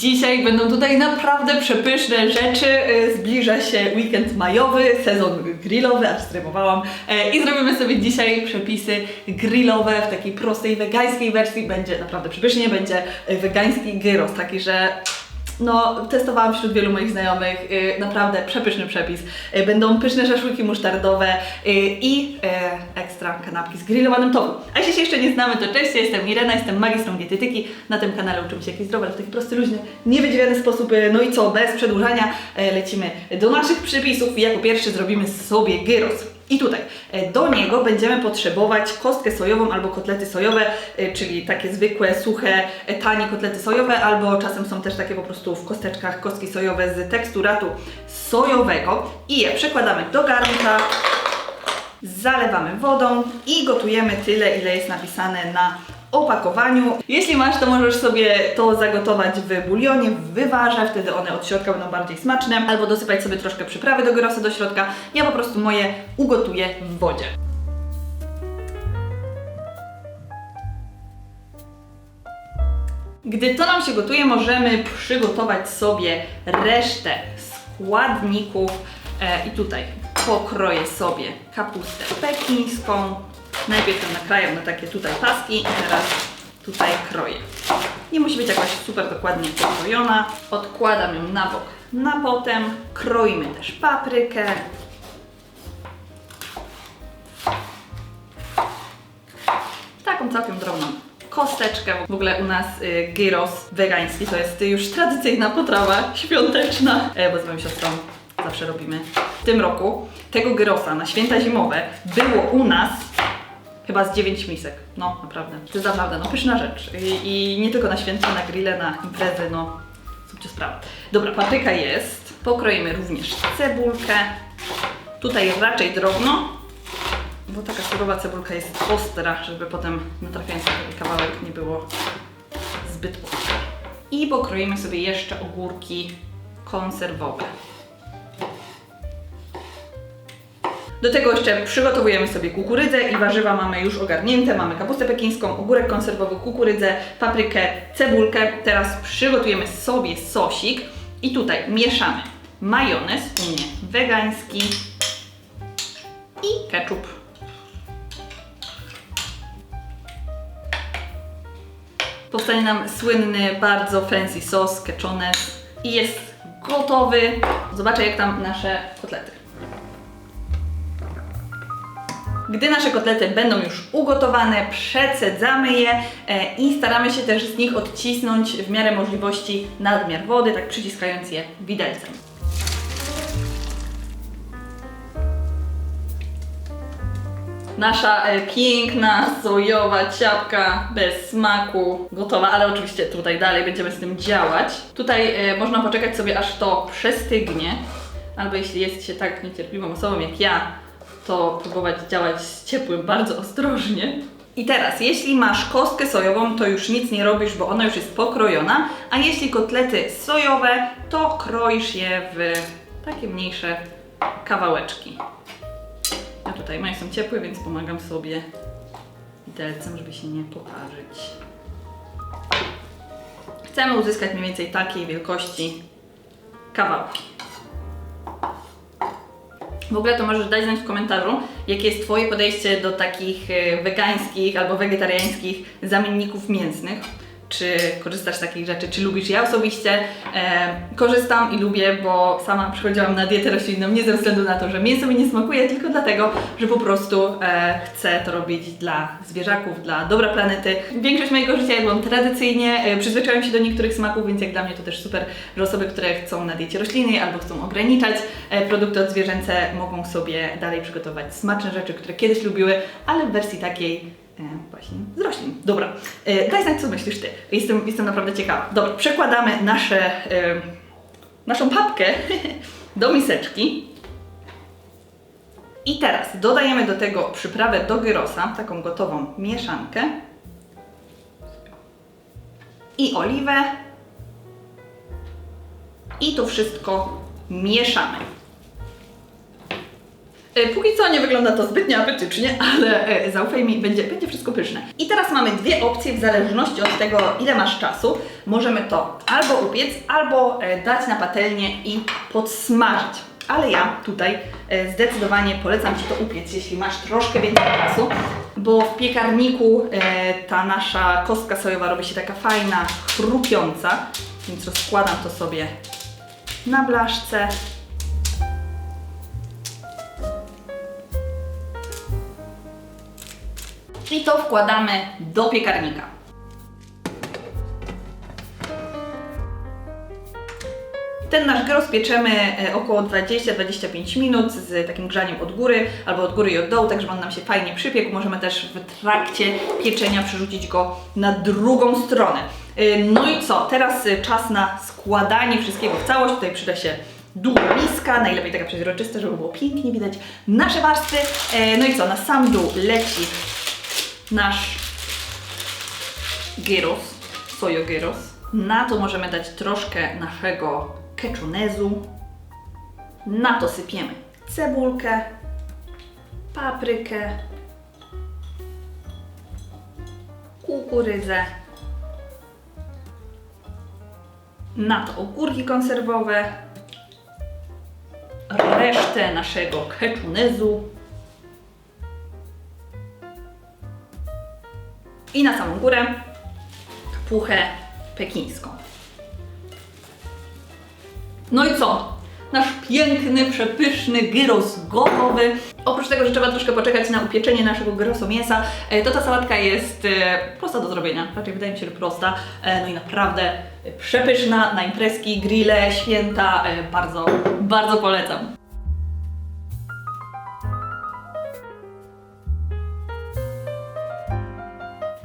Dzisiaj będą tutaj naprawdę przepyszne rzeczy. Y, Zbliża się weekend majowy, sezon grillowy, aż strymowałam. E, I zrobimy sobie dzisiaj przepisy grillowe w takiej prostej wegańskiej wersji. Będzie naprawdę przepysznie, będzie wegański gyros, taki, że no, testowałam wśród wielu moich znajomych, y, naprawdę przepyszny przepis. Y, będą pyszne szaszłyki musztardowe y, i y, ekstra kanapki z grillowanym tofu. A jeśli się jeszcze nie znamy, to cześć, ja jestem Irena, jestem magistrą dietetyki. Na tym kanale uczymy się jakiś zdrowy, ale w taki prosty, luźny, niewydziwiany sposób. No i co, bez przedłużania lecimy do naszych przepisów i jako pierwszy zrobimy sobie gyros. I tutaj e, do niego będziemy potrzebować kostkę sojową albo kotlety sojowe, e, czyli takie zwykłe, suche, e, tanie kotlety sojowe, albo czasem są też takie po prostu w kosteczkach kostki sojowe z teksturatu sojowego. I je przekładamy do garnka, zalewamy wodą i gotujemy tyle, ile jest napisane na opakowaniu. Jeśli masz, to możesz sobie to zagotować w bulionie, w wywarze, wtedy one od środka będą bardziej smaczne, albo dosypać sobie troszkę przyprawy do gyrosa do środka. Ja po prostu moje ugotuję w wodzie. Gdy to nam się gotuje, możemy przygotować sobie resztę składników e, i tutaj pokroję sobie kapustę pekińską. Najpierw ją nakraję na takie tutaj paski teraz tutaj kroję. Nie musi być jakoś super dokładnie pokrojona. Odkładam ją na bok na potem. Kroimy też paprykę. taką całkiem drobną kosteczkę. W ogóle u nas y, gyros wegański to jest już tradycyjna potrawa świąteczna, e, bo z moją siostrą zawsze robimy. W tym roku tego gyrosa na święta zimowe było u nas chyba z 9 misek. No, naprawdę. To jest naprawdę no, pyszna rzecz. I, I nie tylko na święta, na grille, na imprezy, no, zróbcie sprawę. Dobra, papryka jest. Pokroimy również cebulkę. Tutaj raczej drobno, bo taka surowa cebulka jest ostra, żeby potem natrafiając na taki kawałek nie było zbyt ostre. I pokroimy sobie jeszcze ogórki konserwowe. Do tego jeszcze przygotowujemy sobie kukurydzę i warzywa mamy już ogarnięte. Mamy kapustę pekińską, ogórek konserwowy, kukurydzę, paprykę, cebulkę. Teraz przygotujemy sobie sosik i tutaj mieszamy majonez, u mnie wegański i ketchup. Powstanie nam słynny, bardzo fancy sos ketchunes i jest gotowy. Zobaczę jak tam nasze kotlety. Gdy nasze kotlety będą już ugotowane, przecedzamy je e, i staramy się też z nich odcisnąć w miarę możliwości nadmiar wody, tak przyciskając je widelcem. Nasza e, piękna, sojowa ciapka bez smaku gotowa, ale oczywiście tutaj dalej będziemy z tym działać. Tutaj e, można poczekać sobie aż to przestygnie, albo jeśli jest się tak niecierpliwą osobą jak ja, to próbować działać z ciepłym bardzo ostrożnie. I teraz, jeśli masz kostkę sojową, to już nic nie robisz, bo ona już jest pokrojona, a jeśli kotlety sojowe, to kroisz je w takie mniejsze kawałeczki. Ja tutaj moje są ciepłe, więc pomagam sobie widelcem, żeby się nie poparzyć. Chcemy uzyskać mniej więcej takiej wielkości kawałki. W ogóle to możesz dać znać w komentarzu, jakie jest Twoje podejście do takich e, wegańskich albo wegetariańskich zamienników mięsnych. Czy korzystasz z takich rzeczy, czy lubisz? Ja osobiście e, korzystam i lubię, bo sama przychodziłam na dietę roślinną nie ze względu na to, że mięso mi nie smakuje, tylko dlatego, że po prostu e, chcę to robić dla zwierzaków, dla dobra planety. Większość mojego życia jadłam tradycyjnie, e, przyzwyczaiłam się do niektórych smaków, więc jak dla mnie to też super, że osoby, które chcą na diecie roślinnej albo chcą ograniczać e, produkty odzwierzęce, mogą sobie dalej przygotować smaczne rzeczy, które kiedyś lubiły, ale w wersji takiej właśnie z roślin. Dobra, e, daj znać, co myślisz Ty. Jestem, jestem naprawdę ciekawa. Dobra, przekładamy nasze, e, naszą papkę do miseczki. I teraz dodajemy do tego przyprawę do gyrosa, taką gotową mieszankę. I oliwę. I to wszystko mieszamy. E, Póki co nie wygląda to zbytnio apetycznie, ale e, zaufaj mi, będzie, będzie wszystko pyszne. I teraz mamy dwie opcje w zależności od tego, ile masz czasu. Możemy to albo upiec, albo e, dać na patelnię i podsmażyć. Ale ja tutaj zdecydowanie polecam Ci to upiec, jeśli masz troszkę więcej czasu, bo w piekarniku ta nasza kostka sojowa robi się taka fajna, chrupiąca, więc rozkładam to sobie na blaszce. I to wkładamy do piekarnika. Ten nasz gyros pieczemy e, około 20-25 minut z takim grzaniem od góry albo od góry i od dołu, tak żeby on nam się fajnie przypiekł. Możemy też w trakcie pieczenia przerzucić go na drugą stronę. E, No i co? Teraz e, czas na składanie wszystkiego w całość. Tutaj przyda się długa miska, najlepiej taka przeźroczysta, żeby było pięknie widać nasze warstwy. No i co? Na sam dół leci nasz gyros, sojo gyros. Na to możemy dać troszkę naszego keczunezu. Na to sypiemy cebulkę, paprykę, kukurydzę. Na to ogórki konserwowe, resztę naszego keczunezu. I na samą górę puchę pekińską. No i co? Nasz piękny, przepyszny gyros gotowy. Oprócz tego, że trzeba troszkę poczekać na upieczenie naszego gyroso mięsa, e, to ta sałatka jest e, prosta do zrobienia. Raczej wydaje mi się, że prosta. E, No i naprawdę przepyszna na imprezki, grille, święta. Bardzo, bardzo polecam.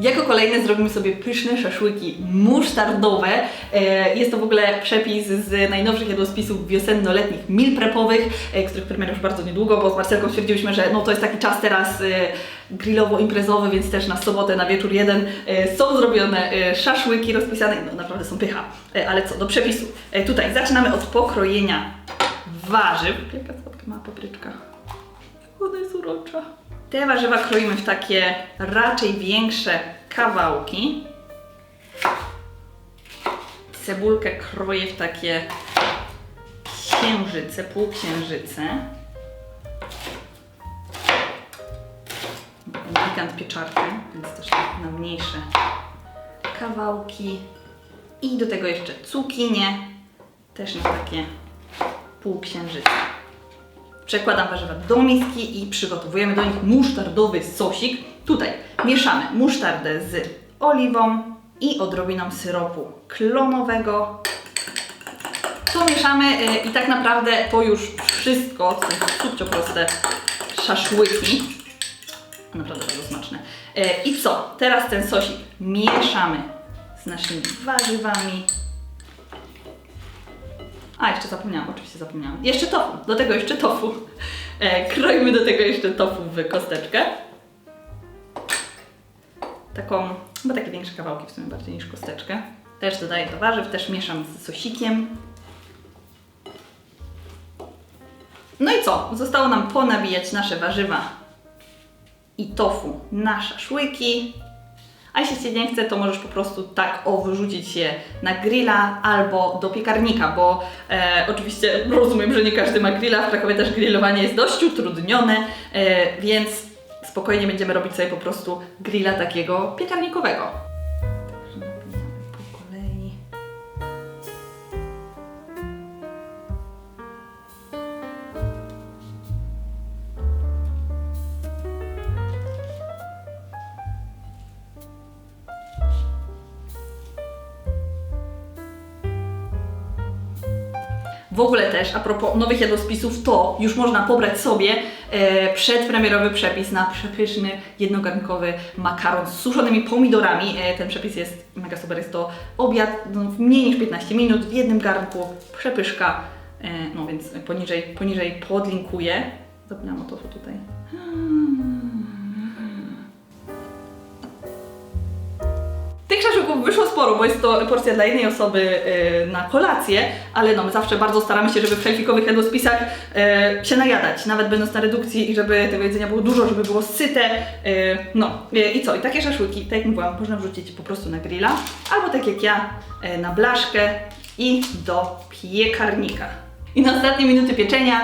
Jako kolejne zrobimy sobie pyszne szaszłyki musztardowe. E, Jest to w ogóle przepis z najnowszych jadłospisów wiosenno-letnich meal prepowych, e, których premiera już bardzo niedługo, bo z Marcelką stwierdziłyśmy, że no to jest taki czas teraz e, grillowo-imprezowy, więc też na sobotę, na wieczór jeden są zrobione szaszłyki rozpisane, no naprawdę są pycha. Ale co, do przepisu. Tutaj zaczynamy od pokrojenia warzyw. Jaka słodka mała papryczka. Ona jest urocza. Te warzywa kroimy w takie raczej większe kawałki. Cebulkę kroję w takie księżyce, półksiężyce. Gigant pieczarkę, więc też tak na mniejsze kawałki. I do tego jeszcze cukinie, też na takie półksiężyce. Przekładam warzywa do miski i przygotowujemy do nich musztardowy sosik. Tutaj mieszamy musztardę z oliwą i odrobiną syropu klonowego. To mieszamy y, i tak naprawdę to już wszystko. To są proste szaszłyki. Naprawdę bardzo smaczne. Y, I co? Teraz ten sosik mieszamy z naszymi warzywami. A, jeszcze zapomniałam, oczywiście zapomniałam. Jeszcze tofu, do tego jeszcze tofu. E, kroimy do tego jeszcze tofu w kosteczkę. Taką, chyba takie większe kawałki w sumie bardziej niż kosteczkę. Też dodaję do warzyw, też mieszam z sosikiem. No i co? Zostało nam ponabijać nasze warzywa i tofu na szaszłyki. A jeśli Cię nie chce, to możesz po prostu tak o wyrzucić je na grilla albo do piekarnika, bo e, oczywiście rozumiem, że nie każdy ma grilla, w Krakowie też grillowanie jest dość utrudnione, e, więc spokojnie będziemy robić sobie po prostu grilla takiego piekarnikowego. W ogóle też, a propos nowych jadłospisów, to już można pobrać sobie e, przedpremierowy przepis na przepyszny, jednogarnkowy makaron z suszonymi pomidorami. E, ten przepis jest mega super, jest to obiad no, w mniej niż 15 minut w jednym garnku, przepyszka, e, no więc poniżej, poniżej podlinkuję. Zapomniałam o tofu tutaj. Wyszło sporo, bo jest to porcja dla jednej osoby e, na kolację, ale no my zawsze bardzo staramy się, żeby w szelfikowych jadłospisach e, się najadać, nawet będąc na redukcji i żeby tego jedzenia było dużo, żeby było syte. E, no i co? I takie szaszłyki, tak jak mówiłam, można wrzucić po prostu na grilla, albo tak jak ja, na blaszkę i do piekarnika. I na ostatnie minuty pieczenia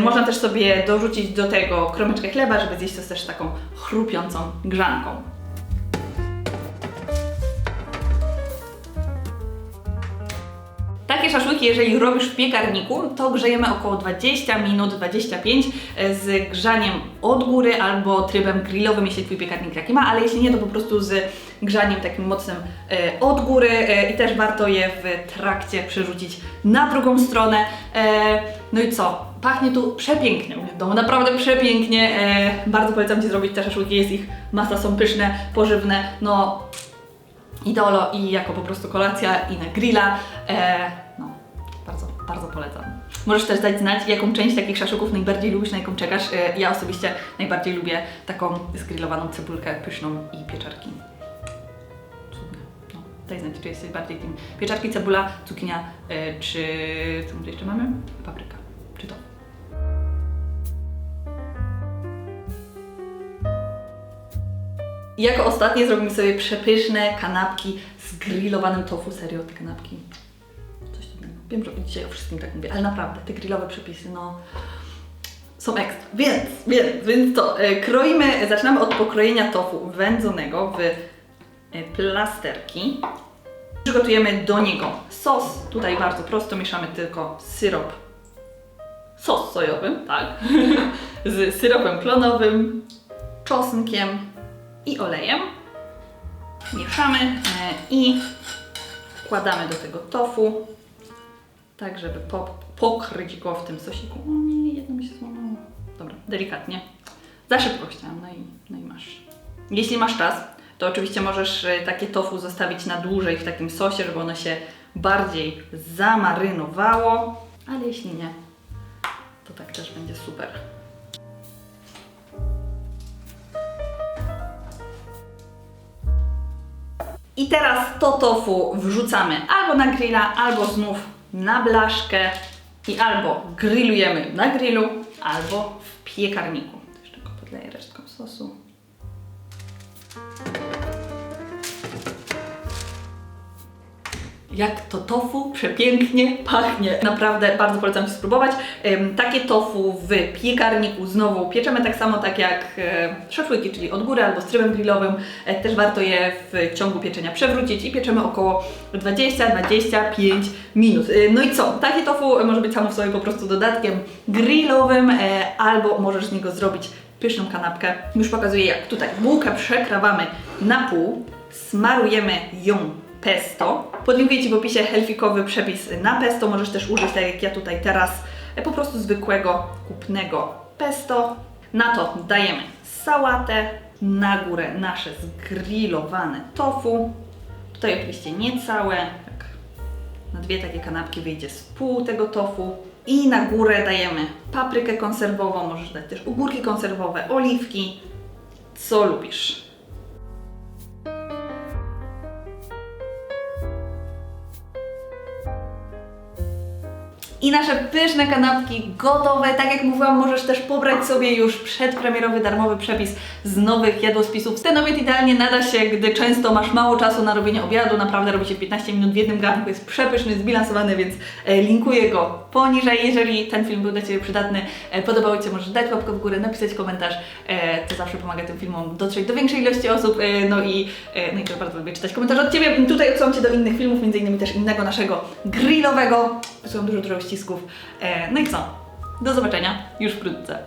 można też sobie dorzucić do tego kromeczkę chleba, żeby zjeść to też taką chrupiącą grzanką. Takie szaszłyki, jeżeli robisz w piekarniku, to grzejemy około 20 minut, 25 e, z grzaniem od góry albo trybem grillowym, jeśli Twój piekarnik taki ma, ale jeśli nie, to po prostu z grzaniem takim mocnym e, od góry e, i też warto je w trakcie przerzucić na drugą stronę. No i co? Pachnie tu przepięknie w domu, naprawdę przepięknie. Bardzo polecam Ci zrobić te szaszłyki, jest ich masa, są pyszne, pożywne, no idolo i jako po prostu kolacja i na grilla. Bardzo, polecam. Możesz też dać znać, jaką część takich szaszłyków najbardziej lubisz, na jaką czekasz. E, ja osobiście najbardziej lubię taką zgrillowaną cebulkę pyszną i pieczarki. Cudne. No, daj znać, czy jesteś bardziej tym pieczarki, cebula, cukinia, e, czy co tu jeszcze mamy? Papryka. Czy to? I jako ostatnie zrobimy sobie przepyszne kanapki z grillowanym tofu. Serio, te kanapki. Wiem, że dzisiaj o wszystkim tak mówię, ale naprawdę, te grillowe przepisy, no są ekstra. Więc, więc, więc to, e, kroimy, zaczynamy od pokrojenia tofu wędzonego w e, plasterki. Przygotujemy do niego sos. Tutaj bardzo prosto mieszamy tylko syrop. Sos sojowy, tak. z syropem klonowym, czosnkiem, i olejem. Mieszamy e, i wkładamy do tego tofu, tak żeby po, pokryć go w tym sosiku. O nie, jedno mi się złamało. Dobra, delikatnie. Za szybko chciałam, no i, no i masz. Jeśli masz czas, to oczywiście możesz e, takie tofu zostawić na dłużej w takim sosie, żeby ono się bardziej zamarynowało, ale jeśli nie, to tak też będzie super. I teraz to tofu wrzucamy albo na grilla, albo znów na blaszkę i albo grillujemy na grillu, albo w piekarniku. Jeszcze go podleję resztką sosu. Jak to tofu przepięknie pachnie. Naprawdę bardzo polecam Ci spróbować. Takie tofu w piekarniku znowu pieczemy tak samo tak jak e, szaszłyki, czyli od góry albo z trybem grillowym. E, też warto je w ciągu pieczenia przewrócić i pieczemy około 20-25 minut. E, no i co? Takie tofu może być samo w sobie po prostu dodatkiem grillowym albo możesz z niego zrobić pyszną kanapkę. Już pokazuję jak. Tutaj bułkę przekrawamy na pół, smarujemy ją pesto. Podlinkuję Ci w opisie helfikowy przepis na pesto. Możesz też użyć, tak jak ja tutaj teraz, e, po prostu zwykłego kupnego pesto. Na to dajemy sałatę, na górę nasze zgrillowane tofu. Tutaj oczywiście nie całe, tak na dwie takie kanapki wyjdzie z pół tego tofu. I na górę dajemy paprykę konserwową, możesz dać też ogórki konserwowe, oliwki, co lubisz. I nasze pyszne kanapki gotowe. Tak jak mówiłam, możesz też pobrać sobie już przedpremierowy darmowy przepis z nowych jadłospisów. Ten obiad idealnie nada się, gdy często masz mało czasu na robienie obiadu. Naprawdę robi się 15 minut w jednym garnku. Jest przepyszny, zbilansowany, więc e, linkuję go poniżej. Jeżeli ten film był dla Ciebie przydatny, e, podobał Ci się, możesz dać łapkę w górę, napisać komentarz. E, to zawsze pomaga tym filmom dotrzeć do większej ilości osób. No i, no i też bardzo lubię czytać komentarze od Ciebie. Tutaj odsyłam Cię do innych filmów, między innymi też innego naszego grillowego. Wysyłam dużo, dużo E, no i co? Do zobaczenia już wkrótce.